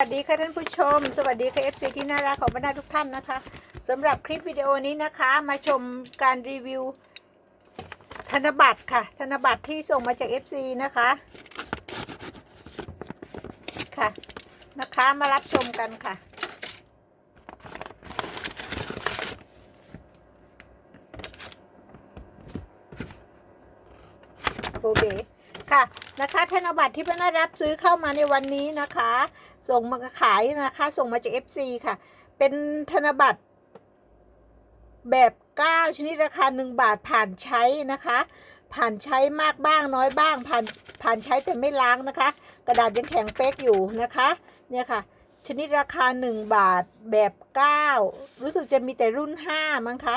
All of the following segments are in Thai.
สวัสดีค่ะท่านผู้ชม สวัสดีค่ะ FC ที่น่ารักของบรรดาทุกท่านนะคะสำหรับคลิปวิดีโอนี้นะคะ มาชมการรีวิว ธนบัตรค่ะ ธนบัตรที่ส่งมาจาก FC นะคะค่ะนะคะมารับชมกันค่ะ โบเบค่ะนะคะธนบัตรที่พนได้รับซื้อเข้ามาในวันนี้นะคะ ส่งมาขายนะคะ ส่งมาจาก FC ค่ะ เป็นธนบัตรแบบ 9 ชนิดราคา 1 บาทผ่านใช้นะคะ ผ่านใช้มากบ้างน้อยบ้าง ผ่านผ่านใช้แต่ไม่ล้างนะคะ กระดาษยังแข็งเป๊กอยู่นะคะ เนี่ยค่ะ ชนิดราคา 1 บาทแบบ 9 รู้สึกจะมีแต่รุ่น 5 มั้งคะ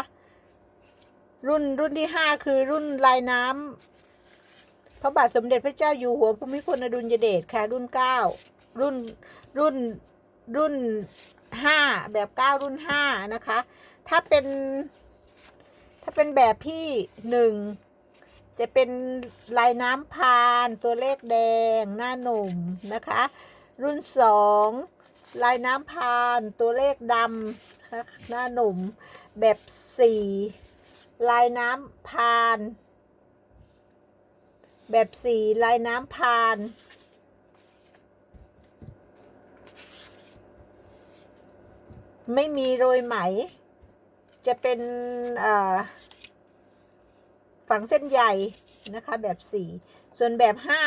รุ่นรุ่นที่ 5 คือรุ่นลายน้ำพระบาทสมเด็จพระเจ้าอยู่หัวภูมิพลอดุลยเดชค่ะรุ่นเก้ารุ่น รุ่นรุ่นห้าแบบเก้ารุ่นห้านะคะ ถ้าเป็น ถ้าเป็นแบบที่หนึ่งจะเป็นลายน้ำพานตัวเลขแดงหน้าหนุ่มนะคะ รุ่นสองลายน้ำพานตัวเลขดำหน้าหนุ่มแบบสี่ลายน้ำพาน แบบสี่ลายน้ำพาน ไม่มีโรยไหม จะเป็นฝังเส้นใหญ่นะคะแบบสีส่วนแบบห้า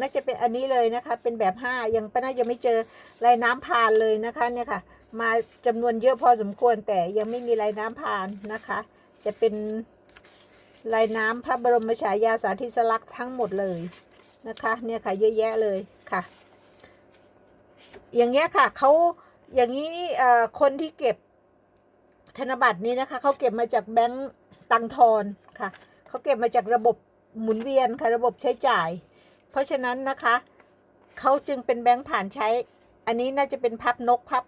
น่าจะเป็นอันนี้เลยนะคะ เป็นแบบห้ายังป้าน่ายังไม่เจอลายน้ำพานเลยนะคะเนี่ยค่ะ มาจำนวนเยอะพอสมควรแต่ยังไม่มีลายน้ำพานนะคะ จะเป็นลายน้ำพระบรมฉายาสาธิสลักษณ์ทั้งหมดเลยนะคะ เนี่ยค่ะเยอะแยะเลยค่ะ อย่างเงี้ยค่ะเขา อย่างนี้คนที่เก็บธนบัตรนี้นะคะเขาเก็บมาจากแบงก์ตังทอนค่ะเขาเก็บมาจากระบบหมุนเวียนค่ะระบบใช้จ่าย เพราะฉะนั้นนะคะเขาจึงเป็นแบงก์ผ่านใช้ อันนี้น่าจะเป็นพับนกพับ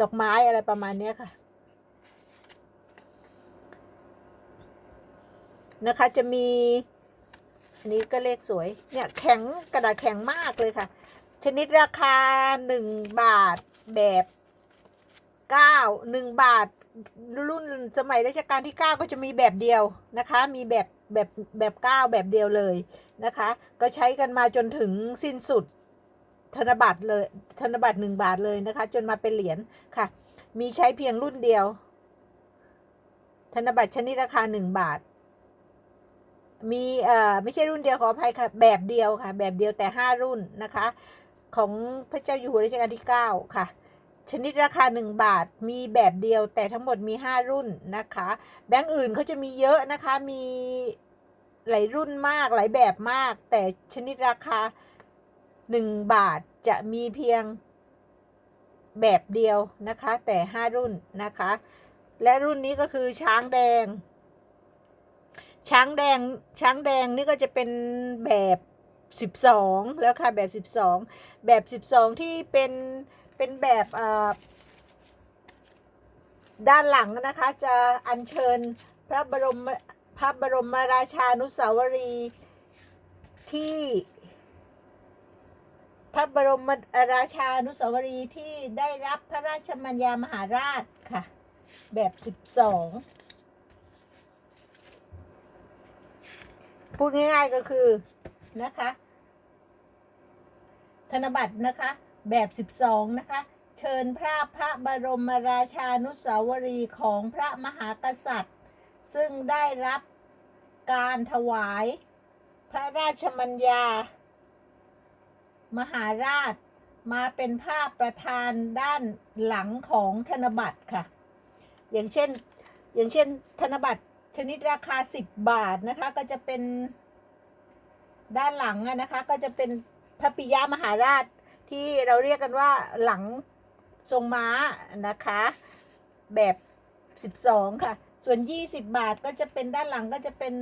ดอกไม้อะไรประมาณนี้ค่ะนะคะจะมีอันนี้ก็เลขสวยเนี่ยแข็งกระดาษแข็งมากเลยค่ะ ชนิดราคา 1 บาท แบบ9 1บาท รุ่นสมัยรัชกาลที่ 9 ก็จะมีแบบเดียวนะคะ มีแบบแบบแบบ9แบบเดียวเลยนะคะ ก็ใช้กันมาจนถึงสิ้นสุดธนบัตรเลยธนบัตร1บาทเลยนะคะ จนมาเป็นเหรียญค่ะ มีใช้เพียงรุ่นเดียว ธนบัตรชนิดราคา1บาท มีเอ่อไม่ใช่รุ่นเดียวขออภัยค่ะ แบบเดียวค่ะ แบบเดียวแต่5รุ่นนะคะ ของพระเจ้าอยู่หัวรัชกาลที่ 9 ค่ะ ชนิดราคา 1 บาทมีแบบเดียวแต่ทั้งหมดมี 5 รุ่นนะคะ แบงก์อื่นเขาจะมีเยอะนะคะ มีหลายรุ่นมากหลายแบบมาก แต่ชนิดราคา 1 บาทจะมีเพียงแบบเดียวนะคะ แต่ 5 รุ่นนะคะ และรุ่นนี้ก็คือช้างแดง ช้างแดงช้างแดงนี่ก็จะเป็นแบบ สิบสองแล้วค่ะแบบสิบสองแบบสิบสองที่เป็นเป็นแบบด้านหลังนะคะ จะอัญเชิญพระบรมพระบรมราชานุสาวรีย์ที่พระบรมราชานุสาวรีย์ที่ได้รับพระราชมัญญามหาราชค่ะ แบบสิบสองพูดง่ายๆก็คือ นะคะ ธนบัตรนะคะ แบบ 12 นะคะ เชิญพระพระบรมราชานุสาวรีย์ของพระมหากษัตริย์ ซึ่งได้รับการถวาย พระราชมัญญา มหาราชมาเป็นภาพประธานด้านหลังของธนบัตรค่ะ อย่างเช่น อย่างเช่นธนบัตรชนิดราคา 10 บาทนะคะ ก็จะเป็น ด้านหลังนะคะ ก็จะเป็นพระปิยมหาราชที่เราเรียกกันว่าหลังทรงม้านะคะ แบบ 12 ค่ะ ส่วน 20 บาทก็จะเป็นด้านหลังก็จะเป็น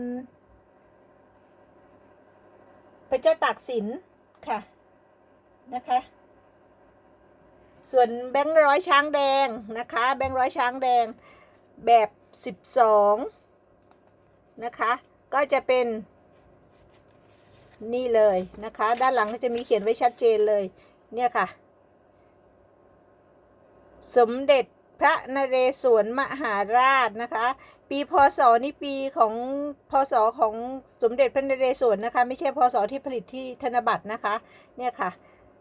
พระเจ้าตากสินค่ะนะคะ ส่วนแบงค์ร้อยช้างแดงนะคะ แบงค์ร้อยช้างแดงแบบ 12 นะคะ ก็จะเป็น นี่เลยนะคะ ด้านหลังก็จะมีเขียนไว้ชัดเจนเลย เนี่ยค่ะ สมเด็จพระนเรศวรมหาราชนะคะ ปีพศนี่ปีของพศของสมเด็จพระนเรศวรนะคะ ไม่ใช่พศที่ผลิตที่ธนบัตรนะคะ เนี่ยค่ะ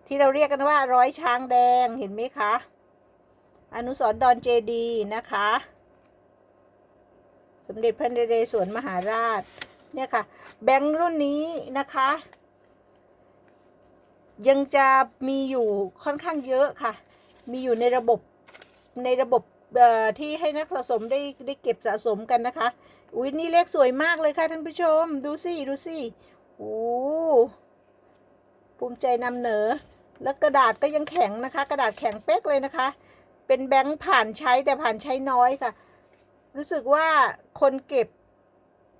ที่เราเรียกกันว่าร้อยช้างแดงเห็นไหมคะ อนุสรณ์ดอนเจดีนะคะ สมเด็จพระนเรศวรมหาราช เนี่ยค่ะ แบงค์รุ่นนี้นะคะ ยังจะมีอยู่ค่อนข้างเยอะค่ะ มีอยู่ในระบบในระบบที่ให้นักสะสมได้ได้เก็บสะสมกันนะคะ อุ้ยนี่เลขสวยมากเลยค่ะท่านผู้ชม ดูสิ ดูสิโอ้ภูมิใจนำเหนอ แล้วกระดาษก็ยังแข็งนะคะ กระดาษแข็งเป๊กเลยนะคะ เป็นแบงค์ผ่านใช้แต่ผ่านใช้น้อยค่ะ รู้สึกว่าคนเก็บ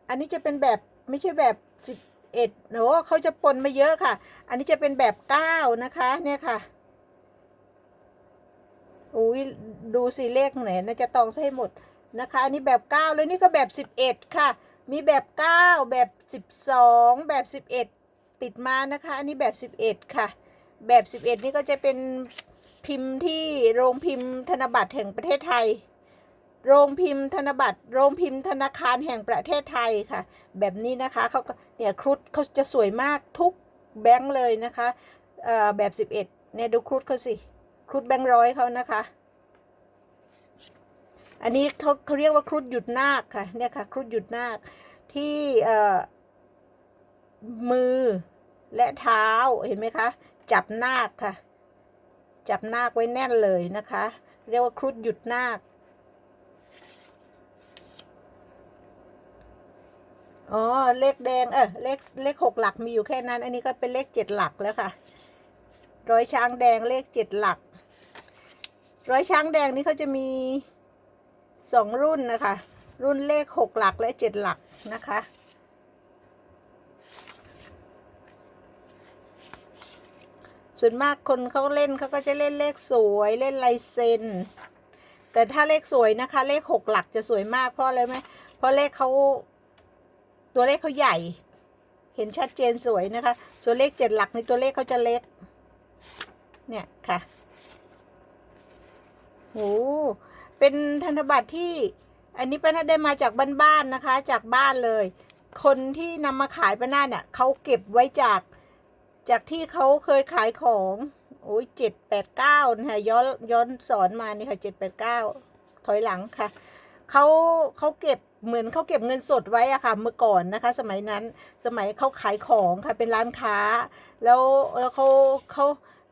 อันนี้จะเป็นแบบไม่ใช่แบบสิบเอ็ดโหเขาจะปนมาเยอะค่ะ อันนี้จะเป็นแบบเก้านะคะเนี่ยค่ะอุ้ยดูสิเลขไหนน่าจะตองให้หมดนะคะ อันนี้แบบเก้าแล้วนี่ก็แบบสิบเอ็ดค่ะ มีแบบเก้าแบบสิบสองแบบสิบเอ็ดติดมานะคะ อันนี้แบบสิบเอ็ดค่ะ แบบสิบเอ็ดนี่ก็จะเป็นพิมพ์ที่โรงพิมพ์ธนบัตรแห่งประเทศไทย โรงพิมพ์ธนบัตร โรงพิมพ์ธนาคารแห่งประเทศไทยค่ะ แบบนี้นะคะเขาก็เนี่ยครุฑเขาจะสวยมากทุกแบงค์เลยนะคะแบบสิบเอ็ดเนี่ยดูครุฑเขาสิ ครุฑแบงค์ร้อยเขานะคะ อันนี้เขาเขาเรียกว่าครุฑหยุดนาคค่ะเนี่ยค่ะครุฑหยุดนาคที่มือและเท้าเห็นไหมคะ จับนาคค่ะ จับนาคไว้แน่นเลยนะคะ เรียกว่าครุฑหยุดนาค อ๋อ เลขแดง เออ เลข เลขหกหลักมีอยู่แค่นั้น อันนี้ก็เป็นเลขเจ็ดหลักแล้วค่ะ ร้อยช้างแดงเลขเจ็ดหลัก ร้อยช้างแดงนี่เขาจะมีสองรุ่นนะคะ รุ่นเลขหกหลักและเจ็ดหลักนะคะ ส่วนมากคนเขาเล่นเขาก็จะเล่นเลขสวยเล่นลายเซ็น แต่ถ้าเลขสวยนะคะ เลขหกหลักจะสวยมากเพราะอะไรไหมเพราะเลขเขา ตัวเลขเขาใหญ่ เห็นชัดเจนสวยนะคะ ส่วนเลขเจ็ดหลักในตัวเลขเขาจะเล็ก เนี่ยค่ะโอ้เป็นธนบัตรที่ อันนี้ป้านาได้มาจากบ้านๆนะคะ จากบ้านเลย คนที่นำมาขายป้านาเนี่ยเขาเก็บไว้จากจากที่เขาเคยขายของโอ้ยเจ็ดแปดเก้านะคะย้อนย้อนสอนมานี่ค่ะเจ็ดแปดเก้าถอยหลังค่ะเขาเขาเก็บ เหมือนเขาเก็บเงินสดไว้อะค่ะเมื่อก่อนนะคะ สมัยนั้นสมัยเขาขายของค่ะเป็นร้านค้า แล้วแล้วเขาเขา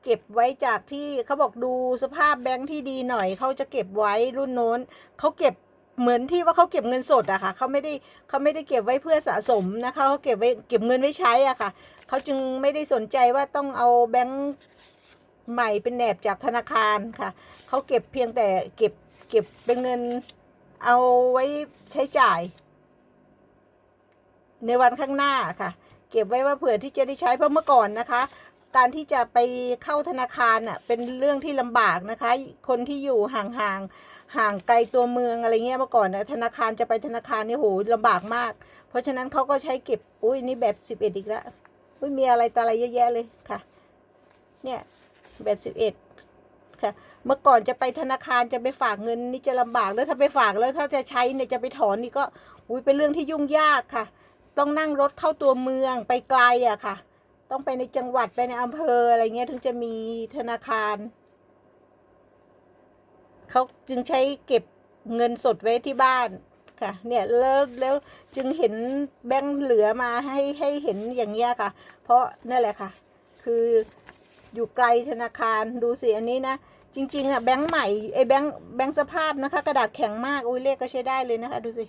เก็บไว้จากที่เขาบอกดูสภาพแบงค์ที่ดีหน่อยเขาจะเก็บไว้รุ่นโน้นเขาเก็บเหมือนที่ว่าเขาเก็บเงินสดอะค่ะเขาไม่ได้เขาไม่ได้เก็บไว้เพื่อสะสมนะคะเขาเก็บไว้เก็บเงินไว้ใช้อะค่ะเขาจึงไม่ได้สนใจว่าต้องเอาแบงค์ใหม่เป็นแหนบจากธนาคารค่ะเขาเก็บเพียงแต่เก็บเก็บเป็นเงิน เอาไว้ใช้จ่าย ในวันข้างหน้าค่ะ เก็บไว้ว่าเผื่อที่จะได้ใช้เพราะเมื่อก่อนนะคะ การที่จะไปเข้าธนาคารอะเป็นเรื่องที่ลำบากนะคะ คนที่อยู่ห่างๆห่างไกลตัวเมืองอะไรเงี้ยเมื่อก่อนนะธนาคารจะไปธนาคารนี่โหลำบากมาก เพราะฉะนั้นเขาก็ใช้เก็บอุ้ยนี่แบบสิบเอ็ดอีกแล้วอุ้ยมีอะไรต่ออะไรเยอะแยะเลยค่ะ เนี่ยแบบสิบเอ็ด ค่ะ เมื่อก่อนจะไปธนาคารจะไปฝากเงินนี่จะลำบากแล้วถ้าไปฝากแล้วถ้าจะใช้เนี่ยจะไปถอนนี่ก็อุ้ยเป็นเรื่องที่ยุ่งยากค่ะ ต้องนั่งรถเข้าตัวเมืองไปไกลอะค่ะ ต้องไปในจังหวัดไปในอำเภออะไรเงี้ยถึงจะมีธนาคารเขาจึงใช้เก็บเงินสดไว้ที่บ้านค่ะเนี่ยแล้วแล้วจึงเห็นแบงค์เหลือมาให้ให้เห็นอย่างเงี้ยค่ะ เพราะนั่นแหละค่ะ คืออยู่ไกลธนาคารดูสิอันนี้นะ จริง ๆอะแบงค์ใหม่ไอ้แบงค์แบงค์สภาพนะคะ กระดาษแข็งมากอุ้ยเลขก็ใช้ได้เลยนะคะ ดูสิ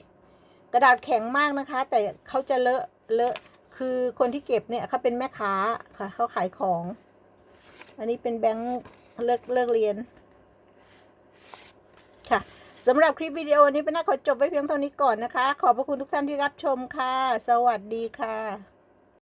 กระดาษแข็งมากนะคะ แต่เขาจะเลอะเลอะคือคนที่เก็บเนี่ยเขาเป็นแม่ค้าค่ะเขาขายของ อันนี้เป็นแบงค์เลิกเลิกเรียน ค่ะสำหรับคลิปวิดีโอนี้เป็นน่าขอจบไว้เพียงเท่านี้ก่อนนะคะ ขอบพระคุณทุกท่านที่รับชมค่ะ สวัสดีค่ะ